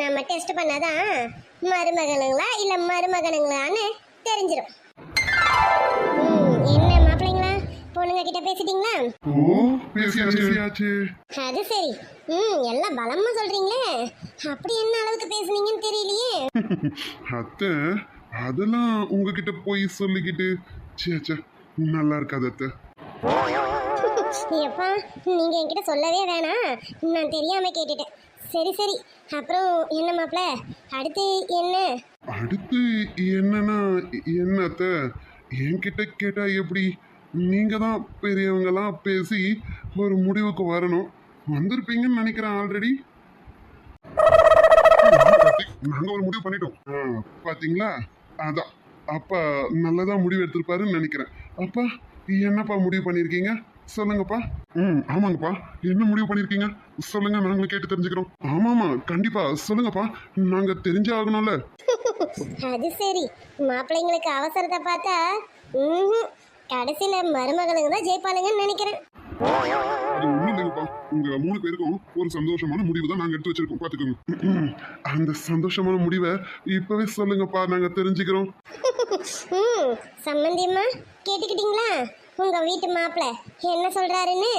நம்ம டெஸ்ட் பண்ணாதான் மருமகனுங்களா இல்ல மருமகனுங்களான்னு தெரிஞ்சிடும் என்ன மாப்பிள்ளைங்களா? பொண்ணுங்க கிட்ட பேசிட்டீங்களா? அது சரி. ம் எல்லாம் பலமா சொல்றீங்களே. அப்படி என்ன அளவுக்கு பேசுனீங்கன்னு தெரியலையே. அத்தை அதெல்லாம் உங்ககிட்ட போய் சொல்லிக்கிட்டு சே சே நல்லா இருக்காது அத்தை. எப்பா நீங்க என்கிட்ட சொல்லவே வேணாம். நான் தெரியாம கேட்டுட்டேன். சரி சரி. அப்புறம் என்ன மாப்பிள்ள அடுத்து என்ன? அடுத்து என்னன்னா என்னத்த? என்கிட்ட கேட்டா எப்படி? நீங்க தான் பெரியவங்களாம் பேசி ஒரு முடிவுக்கு வரணும். வந்திருப்பீங்கன்னு நினைக்கிறேன் ஆல்ரெடி நாங்க ஒரு முடிவு பண்ணிட்டோம். ஆ, பாத்தீங்களா? அதான் அப்பா நல்லதா முடிவு எடுத்திருப்பாருன்னு நினைக்கிறேன். அப்பா என்னப்பா முடிவு பண்ணியிருக்கீங்க? சொல்லுங்கப்பா. ம். ஆமாங்கப்பா. என்ன முடிவு பண்ணியிருக்கீங்க? சொல்லுங்க நாங்களும் கேட்டு தெரிஞ்சுக்கிறோம். ஆமாமா கண்டிப்பா. சொல்லுங்கப்பா. நாங்க தெரிஞ்சே ஆகணும்ல அது சரி. மாப்பிள்ளைங்களுக்கு அவசரத்தை பார்த்தா கடைசியில மருமகளுங்க தான் ஜெயிப்பாளுங்கன்னு நினைக்கிறேன். உங்க மூணு பேருக்கும் ஒரு சந்தோஷமான முடிவு தான் நாங்க எடுத்து வச்சிருக்கோம். பாத்துக்கோங்க. அந்த சந்தோஷமான முடிவை இப்பவே சொல்லுங்கப்பா. நாங்க தெரிஞ்சுக்கிறோம். ம். சம்மந்தியம்மா கேட்டுக்கிட்டீங்களா? உங்க வீட்டு மாப்பிள்ள என்ன சொல்றாருன்னு?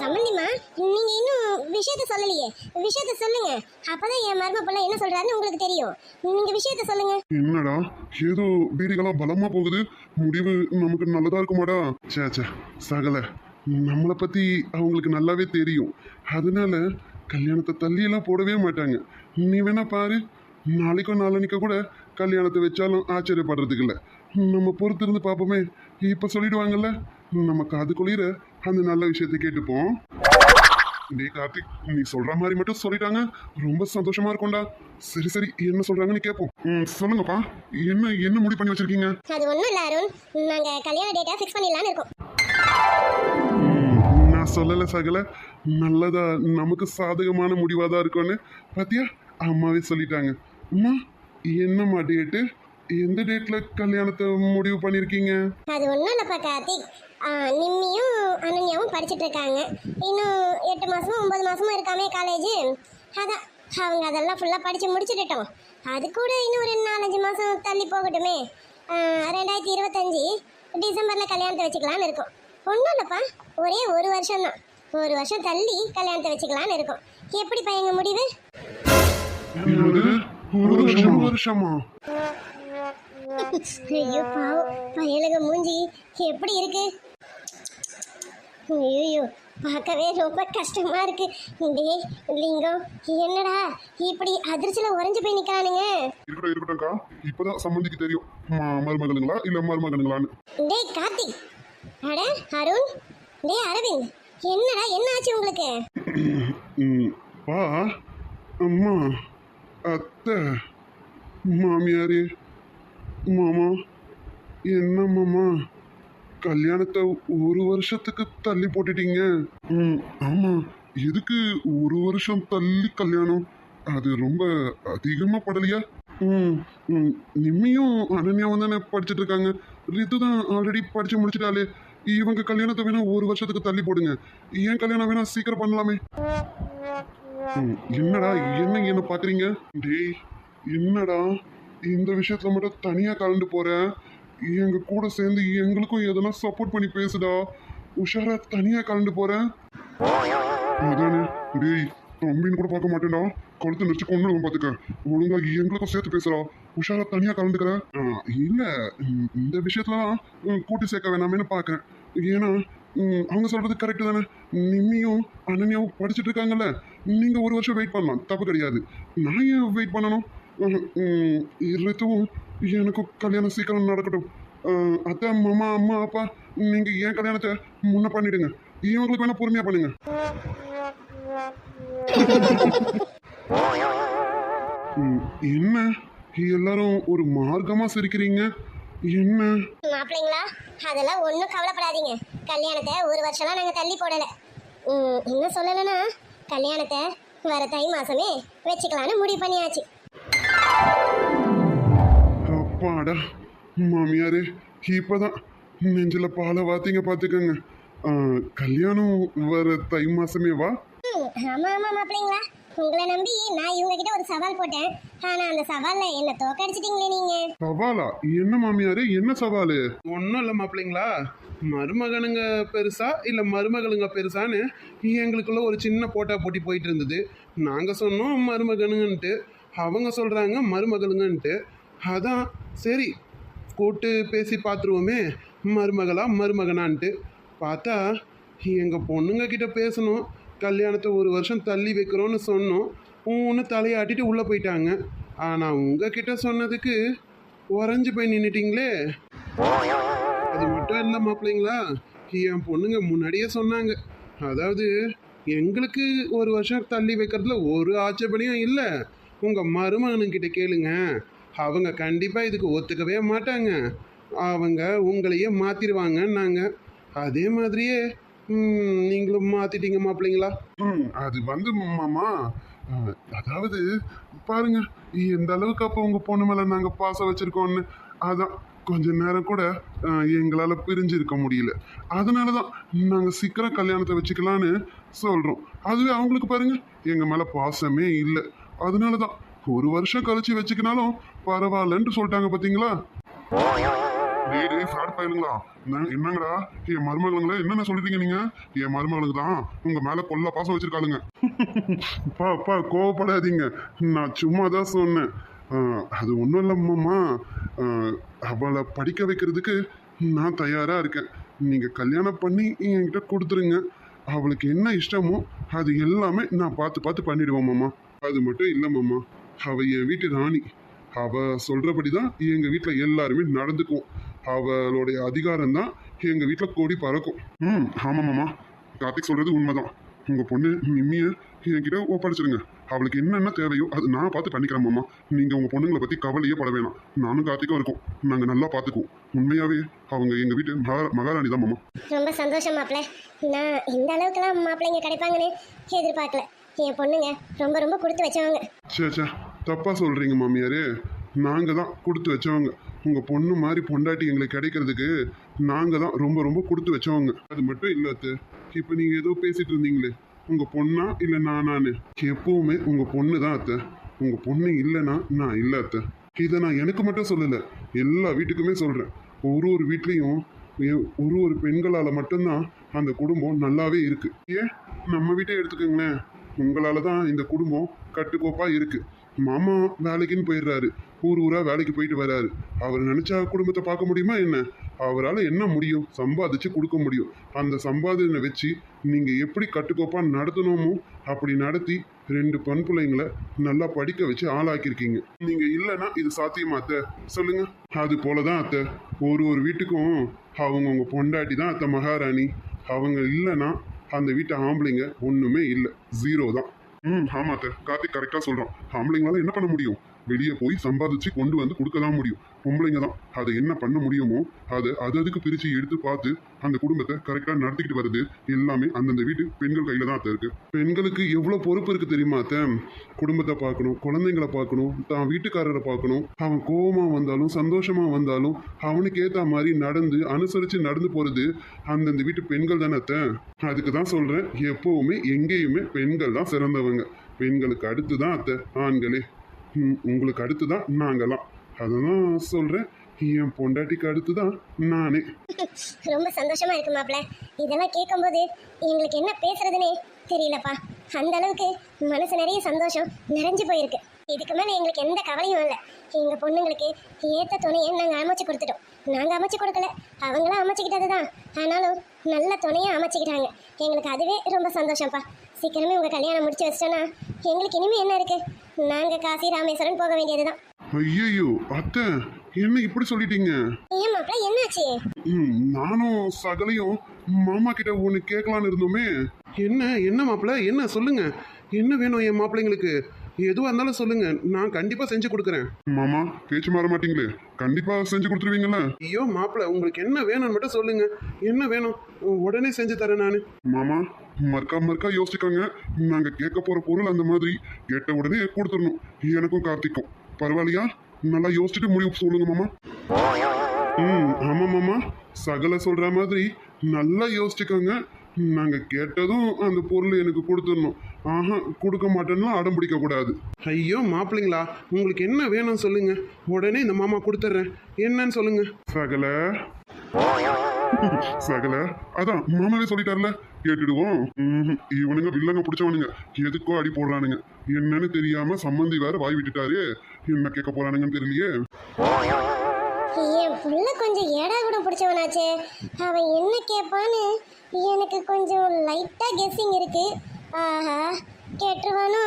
சம்மந்திமா சம்மந்திம்மா நீங்க இன்னும் விஷயத்த சொல்லலையே. விஷயத்த சொல்லுங்க. அப்பதான் என் மரும பிள்ளை என்ன சொல்றாருன்னு உங்களுக்கு தெரியும். நீங்க விஷயத்த சொல்லுங்க. என்னடா? ஏதோ பீடிகளா பலமா போகுது. முடிவு நமக்கு நல்லதா இருக்குமாடா? சே சே சகல. நம்மளை பத்தி அவங்களுக்கு நல்லாவே தெரியும். அதனால கல்யாணத்தை தள்ளியெல்லாம் போடவே மாட்டாங்க. நீ வேணா பாரு. நாளைக்கோ நாளன்னைக்கோ கூட கல்யாணத்தை வச்சாலும் ஆச்சரியப்படுறதுக்கு இல்லை. நம்ம பொறுத்திருந்து பார்ப்போமே இப்போ சொல்லிடுவாங்கல்ல? நம்ம காது குளிர அந்த நல்ல விஷயத்தை கேட்டுப்போம். டேய் கார்த்திக் நீ சொல்ற மாதிரி மட்டும் சொல்லிட்டாங்க. ரொம்ப சந்தோஷமா இருக்கும்டா. சரி சரி என்ன சொல்றாங்கன்னு கேட்போம். ம், சொல்லுங்கப்பா. என்ன என்ன முடிவு பண்ணி வச்சிருக்கீங்க? அது ஒண்ணும் இல்ல அருண். நாங்க கல்யாண டேட்டா ஃபிக்ஸ் பண்ணிடலாம்னு இருக்கோம். நான் சொல்லல சகல. நல்லதா நமக்கு சாதகமான முடிவா தான் இருக்கும்னு. பாத்தியா? அம்மாவே சொல்லிட்டாங்க. அம்மா என்னம்மா டேட்டு எந்த டேட்ல கல்யாணத்தை முடிவு பண்ணிருக்கீங்க? அது ஒன்றும் இல்லைப்பா கார்த்திக். நிம்மியும் அனன்யாவும் படிச்சுட்டு இருக்காங்க. இன்னும் எட்டு மாசமும் ஒன்பது மாசமும் இருக்காமே காலேஜ் அதான் அவங்க அதெல்லாம் ஃபுல்லாக படித்து முடிச்சுட்டுட்டோம். அது கூட இன்னும் ஒரு நாலஞ்சு மாதம் தள்ளி போகட்டுமே. ரெண்டாயிரத்தி இருபத்தஞ்சி டிசம்பரில் கல்யாணத்தை வச்சுக்கலான்னு இருக்கோம். ஒன்றும் இல்லைப்பா ஒரே ஒரு வருஷம் தான் ஒரு வருஷம் தள்ளி கல்யாணத்தை வச்சுக்கலான்னு இருக்கோம். எப்படி பையங்க முடிவு? வருஷமா? ஐயோ பாவம். மூஞ்சி. எப்படி இருக்கு? ஐயோ பார்க்கவே ரொம்ப கஷ்டமா இருக்கு. டேய் லிங்கம் என்னடா? இப்படி அதிர்ச்சியில உறைஞ்சு போய் நிக்கிறானுங்க. இருக்கட்டும் இருக்கட்டும்க்கா. இப்பதான் சம்மந்திக்கு தெரியும். மருமகளுங்களா இல்ல மருமகனுங்களான்னு. டேய் கார்த்திக். அட அருண். டேய் அரவிந்த். என்னடா என்ன ஆச்சு உங்களுக்கு? பா அம்மா அத்தை மாமியாரே மாமா என்ன மாமா? கல்யாணத்தை ஒரு வருஷத்துக்கு தள்ளி போட்டுட்டீங்க. ம். ஆமாம் எதுக்கு ஒரு வருஷம் தள்ளி கல்யாணம்? அது ரொம்ப அதிகமாக படலையா? ம். ம் நிம்மியும் அனன்யாவும் தானே படிச்சுட்டு இருக்காங்க. ரித்து தான் ஆல்ரெடி படிச்சு முடிச்சிட்டாலே இவங்க கல்யாணத்தை வேணா ஒரு வருஷத்துக்கு தள்ளி போடுங்க. ஏன் கல்யாணம் வேணா சீக்கிரம் பண்ணலாமே? ம், என்னடா என்ன என்ன பாக்குறீங்க? டேய் என்னடா? இந்த விஷயத்துல மட்டும் தனியா கலந்து போகிறேன் எங்க கூட சேர்ந்து எங்களுக்கும் எதனா சப்போர்ட் பண்ணி பேசுடா. உஷாரா தனியா கலந்து போற அதானே? டேய் தம்பின்னு கூட பார்க்க மாட்டேன்டா. கழுத்து நடிச்சு கொண்டு பாத்துக்க. ஒழுங்கா எங்களுக்கும் சேர்த்து பேசுறா உஷாரா தனியா கலந்துக்கிற இல்லை இல்ல இந்த விஷயத்துலலாம் கூட்டி சேர்க்க வேணாமேன்னு பாக்குறேன். ஏன்னா அவங்க சொல்றது கரெக்டு தானே? நிம்மியும் அனன்யாவும் படிச்சுட்டு இருக்காங்கல்ல. நீங்க ஒரு வருஷம் வெயிட் பண்ணலாம். தப்பு கிடையாது. நான் ஏன் வெயிட் பண்ணணும்? ரித்துவும் எனக்கும் கல்யாணம் சீக்கிரம் நடக்கட்டும். அத்தை மாமா அம்மா அப்பா நீங்கள் ஏன் கல்யாணத்தை முன்ன பண்ணிடுங்க. இவங்களுக்கு வேணா பொறுமையாக பண்ணுங்க. என்ன? எல்லாரும் ஒரு மார்க்கமா சிரிக்கிறீங்க. என்ன? மாப்பிள்ளைங்களா அதெல்லாம் ஒன்றும் கவலைப்படாதீங்க. கல்யாணத்தை ஒரு வருஷம்லாம் நாங்கள் தள்ளி போடலை. என்ன இன்னும் சொல்லலைன்னா கல்யாணத்தை வர தை மாசமே வச்சுக்கலான்னு முடிவு பண்ணியாச்சு. அப்பாடா மாமியாரே இப்பதான். நெஞ்சில பாலை வாத்திங்க பார்த்துக்கங்க. கல்யாணம் வர தை மாசமே வா. ஆமா ஆமா மாப்பிள்ளைங்களா. உங்களை நம்பி நான் இவங்க கிட்ட ஒரு சவால் போட்டேன். ஆனா அந்த சவால்ல என்ன தோக்கடிச்சிட்டீங்களே நீங்க. சவாலா? என்ன மாமியாரு என்ன சவாலு? ஒன்றும் இல்லை மாப்பிள்ளைங்களா. மருமகனுங்க பெருசா இல்லை மருமகளுங்க பெருசான்னு எங்களுக்குள்ள ஒரு சின்ன போட்டா போட்டி போயிட்டு இருந்தது. நாங்கள் சொன்னோம் மருமகனுங்கன்ட்டு அவங்க சொல்கிறாங்க மருமகளுங்கன்ட்டு. அதான் சரி கூட்டு பேசி பார்த்துருவோமே மருமகளா மருமகனான்ட்டு. பார்த்தா எங்கள் பொண்ணுங்க கிட்ட பேசணும் கல்யாணத்தை ஒரு வருஷம் தள்ளி வைக்கிறோன்னு சொன்னோம் ஊன்னு தலையாட்டிட்டு உள்ளே போயிட்டாங்க. ஆனால் உங்ககிட்ட சொன்னதுக்கு உறைஞ்சு போய் நின்றுட்டிங்களே அது மட்டும் இல்லை மாப்பிள்ளைங்களா என் பொண்ணுங்க முன்னாடியே சொன்னாங்க. அதாவது எங்களுக்கு ஒரு வருஷம் தள்ளி வைக்கிறதுல ஒரு ஆட்சேபனையும் இல்லை. உங்கள் மருமகனுங்கிட்ட கேளுங்க. அவங்க கண்டிப்பாக இதுக்கு ஒத்துக்கவே மாட்டாங்க. அவங்க உங்களையே மாற்றிடுவாங்கன்னாங்க அதே மாதிரியே நீங்களும் மாற்றிட்டீங்க மாப்பிள்ளைங்களா? ம், அது வந்து மாமா அதாவது பாருங்க எந்த அளவுக்கு அப்போ உங்கள் பொண்ணு மேலே நாங்கள் பாசம் வச்சுருக்கோன்னு அதான் கொஞ்ச நேரம் கூட எங்களால் பிரிஞ்சிருக்க பிரிஞ்சு இருக்க முடியல நாங்கள் சீக்கிரம் கல்யாணத்தை வச்சுக்கலான்னு சொல்கிறோம் அதுவே அவங்களுக்கு பாருங்க எங்கள் மேலே பாசமே இல்லை. அதனால தான் ஒரு வருஷம் கழிச்சு வச்சுக்கினாலும் பரவாயில்லன்ட்டு சொல்லிட்டாங்க பாத்தீங்களா? டேய் டேய் ஃப்ராட் பையனுங்களா என்ன- என்னங்கடா? என் மருமகளுங்களே என்னென்ன சொல்லிட்டீங்க நீங்க? என் மருமகளுக்கு தான் உங்க மேல கொல்ல பாசம் வச்சிருக்காளுங்க. அப்பா அப்பா கோவப்படாதீங்க. நான் சும்மா தான் சொன்னேன் அது ஒன்றும் இல்லைம்மாம்மா அவளை படிக்க வைக்கிறதுக்கு நான் தயாரா இருக்கேன். நீங்க கல்யாணம் பண்ணி என்கிட்ட கொடுத்துருங்க. அவளுக்கு என்ன இஷ்டமோ அது எல்லாமே நான் பார்த்து பார்த்து பண்ணிடுவேன் மாமா. அது மட்டும் இல்லை மாமா. அவ என் வீட்டு ராணி. அவ சொல்றபடி தான் எங்க வீட்டுல எல்லாருமே நடந்துக்குவோம். அவளுடைய அதிகாரம் தான் எங்க வீட்டுல கோடி பறக்கும். ம் ஆமா மாமா. கார்த்திக் சொல்றது உண்மைதான். உங்க பொண்ணு நிம்மிய என்கிட்ட ஒப்படைச்சிருங்க. அவளுக்கு என்னென்ன தேவையோ அது நான் பார்த்து பண்ணிக்கிறேன் மாமா. நீங்க உங்க பொண்ணுங்களை பத்தி கவலையே பட வேணாம். நானும் கார்த்திக்கும் இருக்கோம். நாங்க நல்லா பார்த்துக்குவோம். உண்மையாவே அவங்க எங்க வீட்டு மகா- மகாராணி தான் மாமா. ரொம்ப சந்தோஷம் மாப்பிள்ள நான் இந்த அளவுக்குலாம் மாப்பிள்ளைங்க கிடைப்பாங்கன்னு எதிர்பார்க்கல. என் பொண்ணுங்க ரொம்ப ரொம்ப கொடுத்து வச்சவங்க. சேச்சா தப்பா சொல்றீங்க மாமியாரே. நாங்க தான் கொடுத்து வச்சவங்க. உங்க பொண்ணு மாதிரி பொண்டாட்டி எங்களுக்கு கிடைக்கிறதுக்கு நாங்க தான் ரொம்ப ரொம்ப கொடுத்து வச்சவங்க. அது மட்டும் இல்லாத்து இப்போ நீங்க ஏதோ பேசிட்டு இருந்தீங்களே. உங்க பொண்ணா இல்ல நானான்னு. எப்பவுமே உங்க பொண்ணு தான் அத்தை. உங்க பொண்ணு இல்லைன்னா நான் இல்ல அத்தை. இதை நான் எனக்கு மட்டும் சொல்லல. எல்லா வீட்டுக்குமே சொல்றேன். ஒரு ஒரு வீட்லேயும் ஒரு ஒரு பெண்களால் மட்டும்தான் அந்த குடும்பம் நல்லாவே இருக்கு. ஏன்? நம்ம வீட்டை எடுத்துக்கோங்களேன். உங்களால தான் இந்த குடும்பம் கட்டுக்கோப்பா இருக்கு. மாமா வேலைக்குன்னு போயிடுறாரு. ஊர் ஊரா வேலைக்கு போயிட்டு வராரு. அவர் நினைச்சா குடும்பத்தை பார்க்க முடியுமா என்ன? அவரால் என்ன முடியும்? சம்பாதிச்சு கொடுக்க முடியும். அந்த சம்பாதனை வச்சு நீங்க எப்படி கட்டுக்கோப்பா நடத்தணுமோ அப்படி நடத்தி ரெண்டு பெண் பிள்ளைங்களை நல்லா படிக்க வச்சு ஆளாக்கியிருக்கீங்க. நீங்க இல்லைன்னா இது சாத்தியமா அத்தை? சொல்லுங்க. அது போலதான் அத்தை. ஒரு ஒரு வீட்டுக்கும் அவங்கவுங்க பொண்டாட்டி தான் அத்தை மகாராணி. அவங்க இல்லைன்னா அந்த வீட்டு ஆம்பளைங்க ஒண்ணுமே இல்லை. ஜீரோ தான். ம். ஆமா அத்தை. கார்த்திக் கரெக்டாக சொல்கிறான் ஆம்பளைங்களால என்ன பண்ண முடியும்? வெளியே போய் சம்பாதிச்சு கொண்டு வந்து கொடுக்க தான் முடியும். பொம்பளைங்க தான். அதை என்ன பண்ண முடியுமோ அதை அது அதுக்கு பிரித்து எடுத்து பார்த்து அந்த குடும்பத்தை கரெக்டாக நடத்திக்கிட்டு வருது எல்லாமே அந்தந்த வீட்டு பெண்கள் கையில் தான் அத்தை இருக்கு. பெண்களுக்கு எவ்வளோ பொறுப்பு இருக்குது தெரியுமா அத்தை? குடும்பத்தை பார்க்கணும் குழந்தைங்களை பார்க்கணும் தான் வீட்டுக்காரரை பார்க்கணும். அவன் கோபமாக வந்தாலும் சந்தோஷமாக வந்தாலும் அவனுக்கு ஏற்ற மாதிரி நடந்து அனுசரித்து நடந்து போகிறது அந்தந்த வீட்டு பெண்கள் தானே அத்தை? அதுக்கு தான் சொல்கிறேன் எப்போவுமே எங்கேயுமே பெண்கள் தான் சிறந்தவங்க. பெண்களுக்கு அடுத்து தான் அத்தை ஆண்களே. உங்களுக்கு அடுத்து தான் நாங்களாம் அதுதான் சொல்கிறேன் என் பொண்டாட்டிக்கு அடுத்து தான் நானே. ரொம்ப சந்தோஷமா இருக்கு மாப்பிள்ள இதெல்லாம் கேட்கும்போது எங்களுக்கு என்ன பேசுறதுனே தெரியலப்பா. அந்த அளவுக்கு மனசு நிறைய சந்தோஷம் நிறைஞ்சு போயிருக்கு. இதுக்கு மேலே எங்களுக்கு எந்த கவலையும் இல்லை. எங்கள் பொண்ணுங்களுக்கு ஏற்ற துணையை நாங்கள் அமைச்சு கொடுத்துட்டோம். நாங்கள் அமைச்சு கொடுக்கல. அவங்களும் அமைச்சுக்கிட்டது தான் ஆனாலும் நல்ல துணையை அமைச்சுக்கிட்டாங்க. எங்களுக்கு அதுவே ரொம்ப சந்தோஷம்ப்பா. சீக்கிரமே உங்கள் கல்யாணம் முடிச்சு வச்சிட்டோன்னா எங்களுக்கு இனிமே என்ன இருக்கு? நாங்கள் காசி ராமேஸ்வரன் போக வேண்டியதுதான். ஐயையோ அத்தை என்ன இப்படி சொல்லிட்டீங்க? ஏன் மாப்பிள்ள என்னாச்சு? நானும் சகலையும் மாமா கிட்ட ஒன்று கேட்கலான்னு இருந்தோமே. என்ன என்ன மாப்பிள்ள என்ன சொல்லுங்க? என்ன வேணும் என் மாப்பிள்ளைங்களுக்கு? எதுவாக இருந்தாலும் சொல்லுங்க. நான் கண்டிப்பாக செஞ்சு கொடுக்குறேன். மாமா பேச்சு மாற மாட்டீங்களே? கண்டிப்பாக செஞ்சு கொடுத்துருவீங்களா ஐயோ மாப்பிள்ள உங்களுக்கு என்ன வேணும்னு மட்டும் சொல்லுங்க. என்ன வேணும்? உடனே செஞ்சு தரேன் நான். மாமா மறுக்கா மறுக்கா யோசிச்சுக்கோங்க. நாங்கள் கேட்க போகிற பொருள் அந்த மாதிரி கேட்ட உடனே கொடுத்துடணும். எனக்கும் கார்த்திக்கும். பரவாயில்லையா? நல்லா யோசிச்சுட்டு முடிவு சொல்லுங்க மாமா. ம் ஆமாம் மாமா. சகல சொல்கிற மாதிரி நல்லா யோசிச்சுக்கோங்க. நாங்க கேட்டதும் அந்த பொருள் எனக்கு கொடுத்துடணும். ஆஹா கொடுக்க மாட்டேன்னா அடம் பிடிக்க கூடாது ஐயோ மாப்பிள்ளைங்களா உங்களுக்கு என்ன வேணும் சொல்லுங்க. உடனே இந்த மாமா கொடுத்துட்றேன். என்னன்னு சொல்லுங்க. சகல. சகல. அதான் மாமாவே சொல்லிட்டார்ல. கேட்டுடுவோம். இவனுங்க வில்லங்க பிடிச்சவனுங்க. எதுக்கோ அடி போடுறானுங்க. என்னன்னு தெரியாம சம்மந்தி வேற வாய் விட்டுட்டாரு. என்ன கேட்க போறானுங்கன்னு தெரியலையே. என் புள்ள கொஞ்சம் ஏடா கூட பிடிச்சவனாச்சே. அவன் என்ன கேட்பான்னு எனக்கு கொஞ்சம் லைட்டா கெஸ்ஸிங் இருக்கு. ஆஹா கேட்டுருவானோ?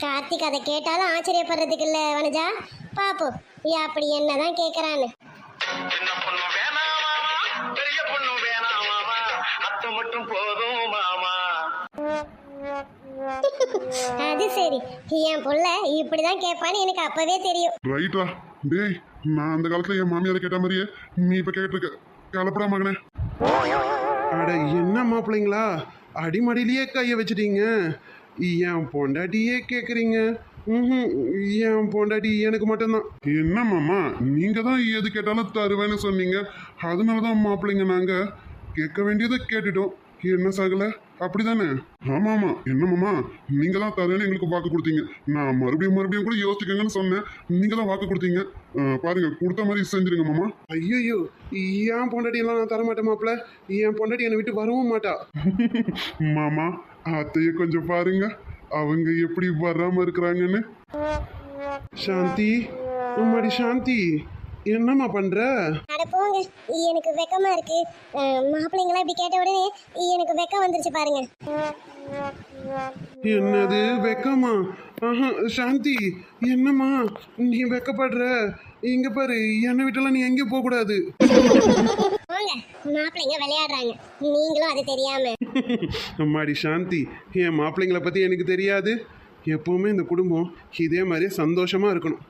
கார்த்திக் அதை கேட்டாலும் ஆச்சரியப்படுறதுக்கு இல்ல வனஜா? பாப்போம். அப்படி என்னதான் கேக்குறான்னு. சின்ன பொண்ணு வேணாம்? மாமா பெரிய பொண்ணு வேணாம் மாமா அத்தை மட்டும் போதும் மாமா. அது சரி. என் புள்ள இப்படிதான் கேட்பான்னு எனக்கு அப்பவே தெரியும். ரைட்டா. டேய் நான் அந்த காலத்துல என் மாமியாரை கேட்ட மாதிரியே நீ இப்ப கேட்டிருக்க. கலப்படா மகனே. அட என்ன மாப்பிள்ளைங்களா? அடிமடியிலேயே கையை வச்சிட்டீங்க. என் பொண்டாட்டியே கேட்குறீங்க ம் என் பொண்டாட்டி எனக்கு மட்டும்தான். என்ன மாமா? நீங்கள் தான் எது கேட்டாலும் தருவேன்னு சொன்னீங்க. அதனால தான் மாப்பிள்ளைங்க நாங்கள் கேட்க வேண்டியதை கேட்டுட்டோம். என்ன சகல? அப்படிதானே? ஆமா ஆமா. என்ன மாமா? நீங்க தான் தரேன்னு எங்களுக்கு வாக்கு கொடுத்தீங்க. நான் மறுபடியும் மறுபடியும் கூட யோசிச்சுக்கங்கன்னு சொன்னேன். நீங்க தான் வாக்கு கொடுத்தீங்க. பாருங்க கொடுத்த மாதிரி செஞ்சிருங்க மாமா. ஐயோ என் பொண்டாட்டியெல்லாம் நான் தரமாட்டேன் மாப்பிள்ள. என் பொண்டாட்டி என்னை விட்டு வரவும் மாட்டா. மாமா அத்தைய கொஞ்சம் பாருங்க. அவங்க எப்படி வராம இருக்கிறாங்கன்னு. சாந்தி அம்மாடி சாந்தி. என்னம்மா பண்ற? அட போங்க எனக்கு வெக்கமா இருக்கு. மாப்பிள்ளைங்களா இப்படி கேட்ட உடனே எனக்கு வெக்கம் வந்துருச்சு பாருங்க. என்னது வெக்கமா? ஆஹா சாந்தி என்னம்மா நீ வெக்கப்படுற? இங்க பாரு என்னை விட்டெல்லாம் நீ எங்கேயும் போக கூடாது. மாப்பிள்ளைங்க விளையாடுறாங்க. நீங்களும் அது தெரியாம. அம்மாடி சாந்தி என் மாப்பிள்ளைங்களை பத்தி எனக்கு தெரியாது. எப்பவுமே இந்த குடும்பம் இதே மாதிரியே சந்தோஷமா இருக்கணும்.